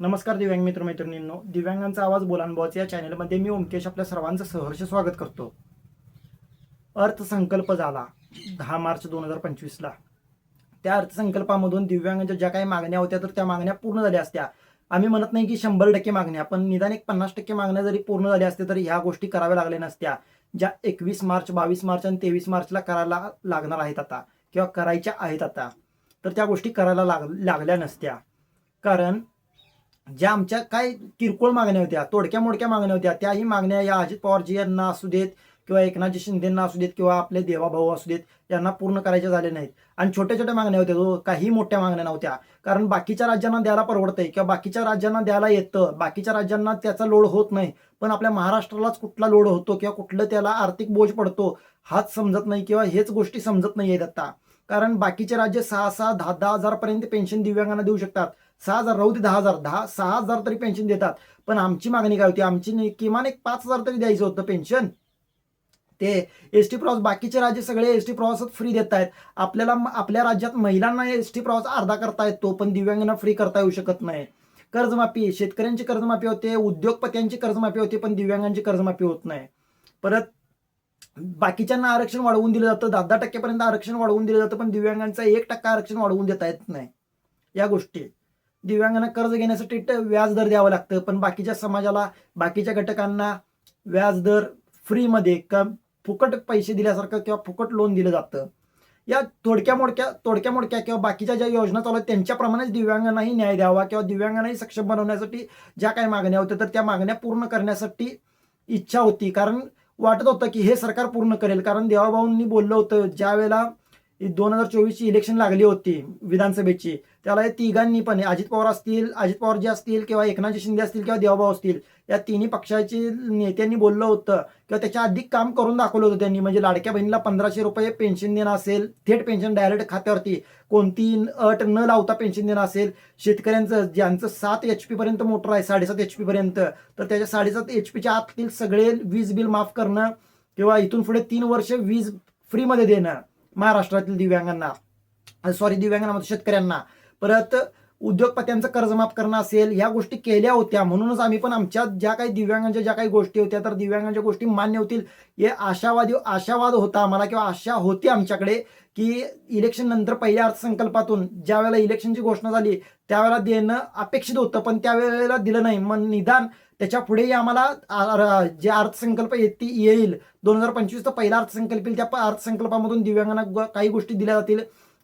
नमस्कार दिव्यांग मित्र मैत्रिणींनो दिव्यांगांचा आवाज बोलानबावाचा या चॅनलमध्ये मी ओमकेश आपल्या सर्वांचं सहर्ष स्वागत करतो. अर्थसंकल्प झाला दहा मार्च दोन हजार पंचवीसला. त्या अर्थसंकल्पामधून दिव्यांगांच्या ज्या काही मागण्या होत्या तर त्या मागण्या पूर्ण झाल्या असत्या. आम्ही म्हणत नाही की शंभर टक्के मागण्या पण निदान एक पन्नास टक्के मागण्या जरी पूर्ण झाल्या असत्या तरी ह्या गोष्टी कराव्या लागल्या नसत्या ज्या एकवीस मार्च बावीस मार्च आणि तेवीस मार्चला करायला लागणार आहेत आता किंवा करायच्या आहेत आता. तर त्या गोष्टी करायला लाग लागल्या नसत्या. कारण ज्या आमच्या काय किरकोळ मागण्या होत्या तोडक्या मोडक्या मागण्या होत्या त्याही मागण्या या अजित पवारजी यांना असू देत किंवा एकनाथजी शिंदेना असू देत किंवा आपले देवाभाऊ असू देत यांना पूर्ण करायच्या झाले नाहीत. आणि छोट्या छोट्या मागण्या होत्या काही मोठ्या मागण्या नव्हत्या. कारण बाकीच्या राज्यांना द्यायला परवडतंय किंवा बाकीच्या राज्यांना द्यायला येतं बाकीच्या राज्यांना त्याचा लोड होत नाही. पण आपल्या महाराष्ट्रालाच कुठला लोड होतो किंवा कुठलं त्याला आर्थिक बोज पडतो हाच समजत नाही किंवा हेच गोष्टी समजत नाही आहेत आता. कारण बाकीचे राज्य सहा सहा दहा दहा हजारपर्यंत पेन्शन दिव्यांगांना देऊ शकतात. सहा हजार राहू दे दहा हजार. दहा सहा हजार तरी पेन्शन देतात. पण आमची मागणी काय होती? आमची किमान एक पाच हजार तरी द्यायचं होतं पेन्शन ते एस टी प्रवास बाकीचे राज्य सगळे एस टी प्रवासात फ्री देत आहेत आपल्याला आपल्या राज्यात महिलांना एस टी प्रवास अर्धा करता येतो पण दिव्यांगांना फ्री करता येऊ शकत नाही. कर्जमाफी शेतकऱ्यांची कर्जमाफी होते उद्योगपत्यांची कर्जमाफी होते पण दिव्यांगांची कर्जमाफी होत नाही. परत बाकीच्यांना आरक्षण वाढवून दिलं जातं. दहा दहा टक्क्यापर्यंत आरक्षण वाढवून दिलं जातं पण दिव्यांगांचं एक टक्का आरक्षण वाढवून देता येत नाही. या गोष्टी. दिव्यांगांना कर्ज घेण्यासाठी व्याज दर द्यावं लागतं. पण बाकीच्या समाजाला बाकीच्या घटकांना व्याज दर फ्रीमध्ये का फुकट पैसे दिल्यासारखं किंवा फुकट लोन दिलं जातं. या थोडक्या मोडक्या तोडक्या मोडक्या किंवा बाकीच्या ज्या योजना चालू आहेत त्यांच्याप्रमाणेच दिव्यांगांनाही न्याय द्यावा किंवा दिव्यांगांनाही सक्षम बनवण्यासाठी ज्या काही मागण्या होत्या तर त्या मागण्या पूर्ण करण्यासाठी इच्छा होती. कारण वाटत होतं की हे सरकार पूर्ण करेल. कारण देवाभाऊंनी बोललं होतं ज्या वेळेला दोन हजार चोवीसची इलेक्शन लागली होती विधानसभेची. त्याला या तिघांनी पण अजित पवार असतील अजित पवार जे असतील किंवा एकनाथ शिंदे असतील किंवा देवाभाऊ असतील या तिन्ही पक्षाचे नेत्यांनी बोललं होतं किंवा त्याच्या अधिक काम करून दाखवलं होतं त्यांनी. म्हणजे लाडक्या बहिणीला पंधराशे रुपये पेन्शन देणं असेल थेट पेन्शन डायरेक्ट खात्यावरती. कोणती अट न लावता पेन्शन देणं असेल. शेतकऱ्यांचं ज्यांचं सात एच पी पर्यंत मोटर आहे साडेसात एच पी पर्यंत तर त्याच्या साडेसात एच पीच्या आतील सगळे वीज बिल माफ करणं किंवा इथून पुढे तीन वर्ष वीज फ्रीमध्ये देणं. महाराष्ट्रातील दिव्यांगांना सॉरी दिव्यांगांना शेतकऱ्यांना. परत उद्योगपत्यांचं कर्ज माफ करणं असेल ह्या गोष्टी केल्या होत्या. म्हणूनच आम्ही पण आमच्या ज्या काही दिव्यांगांच्या ज्या काही गोष्टी होत्या तर दिव्यांगांच्या गोष्टी मान्य होतील. हे आशावादी आशावाद होता आम्हाला किंवा आशा होती आमच्याकडे की इलेक्शन नंतर पहिल्या अर्थसंकल्पातून ज्या वेळेला इलेक्शनची घोषणा झाली त्यावेळेला देणं अपेक्षित होतं पण त्यावेळेला दिलं नाही. मग निदान त्याच्या पुढेही आम्हाला जे अर्थसंकल्प येती येईल दोन हजार पंचवीसचा पहिला अर्थसंकल्प येईल त्या प- अर्थसंकल्पामधून दिव्यांगांना काही गोष्टी दिल्या जातील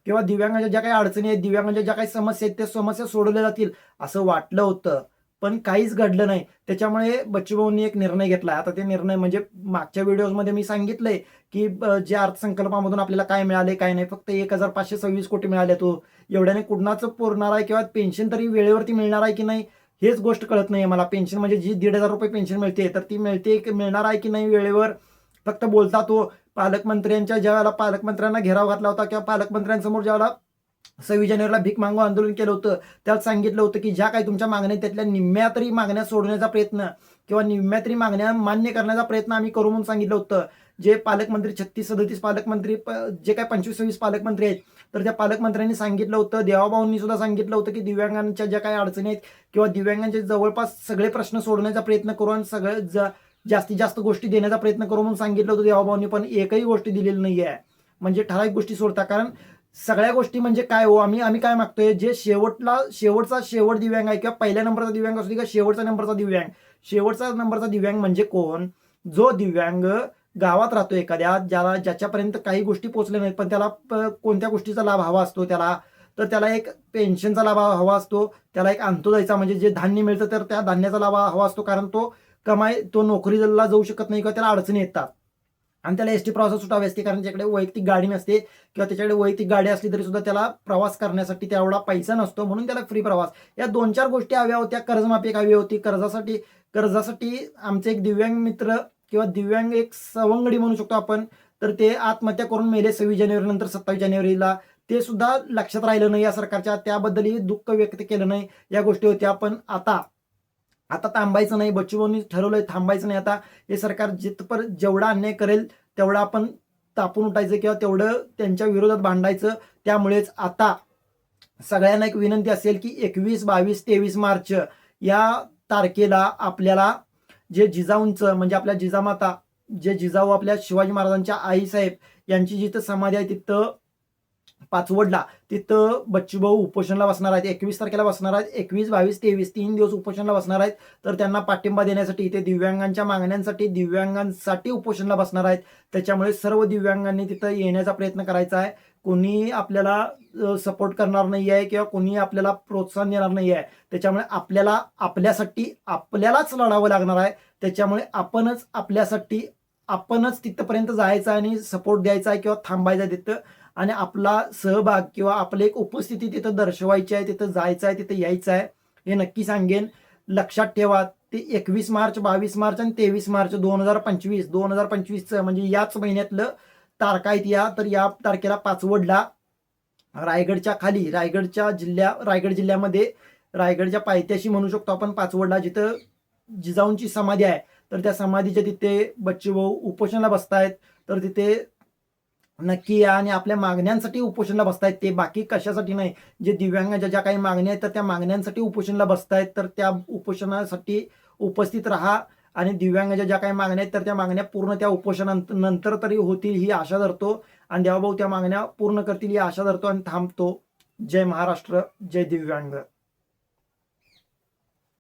किंवा दिव्यांगाच्या ज्या काही अडचणी आहेत दिव्यांगाच्या ज्या काही समस्या आहेत त्या समस्या सोडवल्या जातील असं वाटलं होतं. पण काहीच घडलं नाही. त्याच्यामुळे बच्चूभाऊंनी एक निर्णय घेतला. आता ते निर्णय म्हणजे मागच्या व्हिडिओमध्ये मी सांगितलंय की ब- जे अर्थसंकल्पामधून आपल्याला काय मिळाले काय नाही. फक्त एक हजार पाचशे सव्वीस कोटी मिळाले तो हो. एवढ्याने कुणाचं पुरणार आहे किंवा पेन्शन तरी वेळेवरती मिळणार आहे की नाही? हेच गोष्ट कळत नाही मला. पेन्शन म्हणजे जी दीड हजार रुपये पेन्शन मिळते तर ती मिळते की मिळणार आहे की नाही वेळेवर? फक्त बोलता तो पालकमंत्र्यांच्या ज्या वेळेला पालकमंत्र्यांना घेराव घातला होता किंवा पालकमंत्र्यांसमोर ज्या वेळेला सव्वीस जानेवारीला भीक मागू आंदोलन केलं होतं त्यात सांगितलं होतं की ज्या काही तुमच्या मागण्या त्यातल्या निम्म्या तरी मागण्या सोडण्याचा प्रयत्न किंवा निम्म्या तरी मागण्या मान्य करण्याचा प्रयत्न आम्ही करू म्हणून सांगितलं होतं. जे पालकमंत्री छत्तीस सदतीस पालकमंत्री प- जे काय पंचवीस सव्वीस पालकमंत्री आहेत तर त्या पालकमंत्र्यांनी सांगितलं होतं देवाभाऊंनी सुद्धा सांगितलं होतं की दिव्यांगांच्या ज्या काही अडचणी आहेत किंवा दिव्यांगांचे जवळपास सगळे प्रश्न सोडण्याचा प्रयत्न करू आणि सगळे जास्तीत जास्त गोष्टी देण्याचा प्रयत्न करू म्हणून सांगितलं होतं देवाभाऊंनी पण एकही गोष्टी दिलेली नाही आहे म्हणजे ठराविक गोष्टी सोडता कारण सगळ्या गोष्टी म्हणजे काय हो? आम्ही आम्ही काय मागतोय? जे शेवटला शेवटचा शेवट दिव्यांग आहे किंवा पहिल्या नंबरचा दिव्यांग असू दे किंवा शेवटचा नंबरचा दिव्यांग शेवटचा नंबरचा दिव्यांग म्हणजे कोण? जो दिव्यांग गावात राहतो एखाद्या ज्याला ज्याच्यापर्यंत काही गोष्टी पोहोचल्या नाहीत पण त्याला प- कोणत्या गोष्टीचा लाभ हवा असतो त्याला तर त्याला एक पेन्शनचा लाभ हवा असतो त्याला एक अंत्योदयचा म्हणजे जे धान्य मिळतं तर त्या धान्याचा लाभ हवा असतो कारण तो कमाई तो नोकरीला जाऊ शकत नाही किंवा त्याला अडचणी येतात. आणि त्याला एस टी प्रवासात सुटावी असते कारण त्याच्याकडे वैयक्तिक गाडी नसते किंवा त्याच्याकडे वैयक्तिक गाडी असली तरी सुद्धा त्याला प्रवास करण्यासाठी तेवढा पैसा नसतो म्हणून त्याला फ्री प्रवास. या दोन चार गोष्टी हव्या होत्या कर्जमाफी हवी होती कर्जासाठी कर्जासाठी आमचे एक दिव्यांग मित्र किंवा दिव्यांग एक सवंगडी म्हणू शकतो आपण तर ते आत्महत्या करून मेले सव्वीस जानेवारी नंतर सत्तावीस जानेवारीला. ते सुद्धा लक्षात राहिलं नाही या सरकारच्या त्याबद्दलही दुःख व्यक्त केलं नाही. या गोष्टी होत्या पण आता आता थांबायचं नाही बच्चूभाऊंनी ठरवलंय थांबायचं नाही आता. हे सरकार जिथपर्यंत जेवढा अन्याय करेल तेवढा आपण तापून उठायचं किंवा तेवढं त्यांच्या विरोधात भांडायचं. त्यामुळेच आता सगळ्यांना एक विनंती असेल की एकवीस बावीस तेवीस मार्च या तारखेला आपल्याला जे जिजाऊंचं म्हणजे आपल्या जिजामाता जे जिजाऊ आपल्या शिवाजी महाराजांच्या आईसाहेब यांची जिथं समाधी आहे तिथं पाचवडला. तिथं बच्चूभाऊ उपोषणला बसणार आहेत. एकवीस तारखेला बसणार आहेत. एकवीस बावीस तेवीस तीन दिवस उपोषणला बसणार आहेत. तर त्यांना पाठिंबा देण्यासाठी इथे दिव्यांगांच्या मागण्यांसाठी दिव्यांगांसाठी उपोषणला बसणार आहेत. त्याच्यामुळे सर्व दिव्यांगांनी तिथं येण्याचा प्रयत्न करायचा आहे. कोणी आपल्याला सपोर्ट करणार नाही आहे किंवा कोणी आपल्याला प्रोत्साहन देणार नाही आहे त्याच्यामुळे आपल्याला आपल्यासाठी आपल्यालाच लढावं लागणार आहे. त्याच्यामुळे आपणच आपल्यासाठी आपणच तिथपर्यंत जायचं आहे आणि सपोर्ट द्यायचा आहे किंवा थांबायचं आहे तिथं. आणि आपला सहभाग किंवा आपली एक उपस्थिती तिथं दर्शवायची आहे तिथं जायचं आहे तिथं यायचं आहे हे नक्की सांगेन. लक्षात ठेवा ते एकवीस मार्च बावीस मार्च आणि तेवीस मार्च दोन हजार पंचवीस दोन हजार पंचवीसचं म्हणजे याच महिन्यातलं तारखा आहेत या. तर या तारखेला पाचवडला रायगडच्या खाली रायगडच्या जिल्ह्या रायगड जिल्ह्यामध्ये रायगडच्या पायथ्याशी म्हणू शकतो आपण पाचवडला जिथं जिजाऊंची समाधी आहे. तर त्या समाधीच्या तिथे बच्चूभाऊ उपोषणाला बसतायत. तर तिथे नक्की या आणि आपल्या मागण्यांसाठी उपोषणाला बसतायत ते. बाकी कशासाठी नाही? जे दिव्यांगाच्या ज्या काही मागण्या आहेत तर त्या मागण्यांसाठी उपोषणाला बसतायत. तर त्या उपोषणासाठी उपस्थित राहा आणि दिव्यांगाच्या ज्या काही मागण्या आहेत तर त्या मागण्या पूर्ण त्या उपोषणानंतर तरी होतील ही आशा धरतो. आणि देवाभाऊ त्या मागण्या पूर्ण करतील ही आशा धरतो आणि थांबतो. जय महाराष्ट्र जय दिव्यांग.